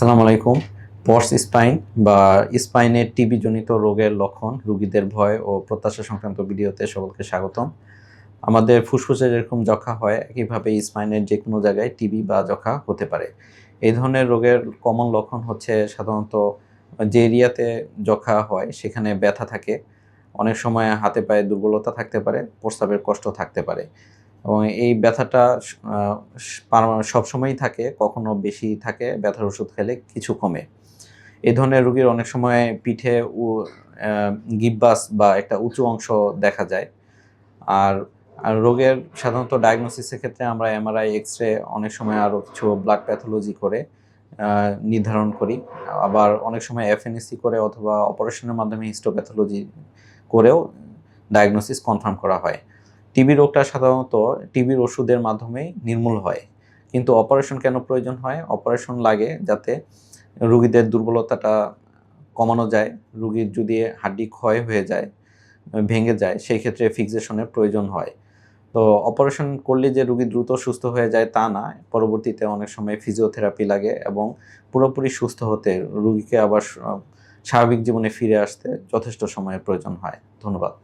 আসসালামু আলাইকুম। পর্স স্পাইন বা স্পাইনের টিবি জনিত রোগের লক্ষণ, রোগীদের ভয় ও প্রত্যাশা সংক্রান্ত ভিডিওতে সকলকে স্বাগতম। আমাদের ফুসফুসে যেরকম যক্ষা হয়, একইভাবে স্পাইনের যে কোনো জায়গায় টিবি বা যক্ষা হতে পারে। এই ধরনের রোগের কমন লক্ষণ হচ্ছে সাধারণত যে এরিয়াতে যক্ষা হয়, সেখানে ব্যথা থাকে, অনেক সময় হাতে পায়ে দুর্বলতা থাকতে পারে, প্রস্রাবের কষ্ট থাকতে পারে। এবং এই ব্যথাটা সবসময়ই থাকে, কখনো বেশি থাকে, ব্যথার ওষুধ খেলে কিছু কমে। এই ধরনের রোগীর অনেক সময় পিঠে ও গিব্বাস বা একটা উঁচু অংশ দেখা যায়। আর আর রোগের সাধারণত ডায়াগনোসিসের ক্ষেত্রে আমরা এমআরআই এক্স রে অনেক সময় আরও কিছু ব্লাড প্যাথোলজি করে নির্ধারণ করি। আবার অনেক সময় এফএনএসি করে অথবা অপারেশনের মাধ্যমে হিস্টোপ্যাথোলজি করেও ডায়াগনোসিস কনফার্ম করা হয়। টিবি রোগটা সাধারণত টিবির ওষুধের মাধ্যমেই নির্মূল হয়। কিন্তু অপারেশন কেন প্রয়োজন হয়? অপারেশন লাগে যাতে রুগীদের দুর্বলতাটা কমানো যায়, রুগীর যদি হাড্ডি ক্ষয় হয়ে যায়, ভেঙে যায়, সেই ক্ষেত্রে ফিক্সেশনের প্রয়োজন হয়। তো অপারেশন করলে যে রুগী দ্রুত সুস্থ হয়ে যায় তা না, পরবর্তীতে অনেক সময় ফিজিওথেরাপি লাগে এবং পুরোপুরি সুস্থ হতে রুগীকে আবার স্বাভাবিক জীবনে ফিরে আসতে যথেষ্ট সময়ের প্রয়োজন হয়। ধন্যবাদ।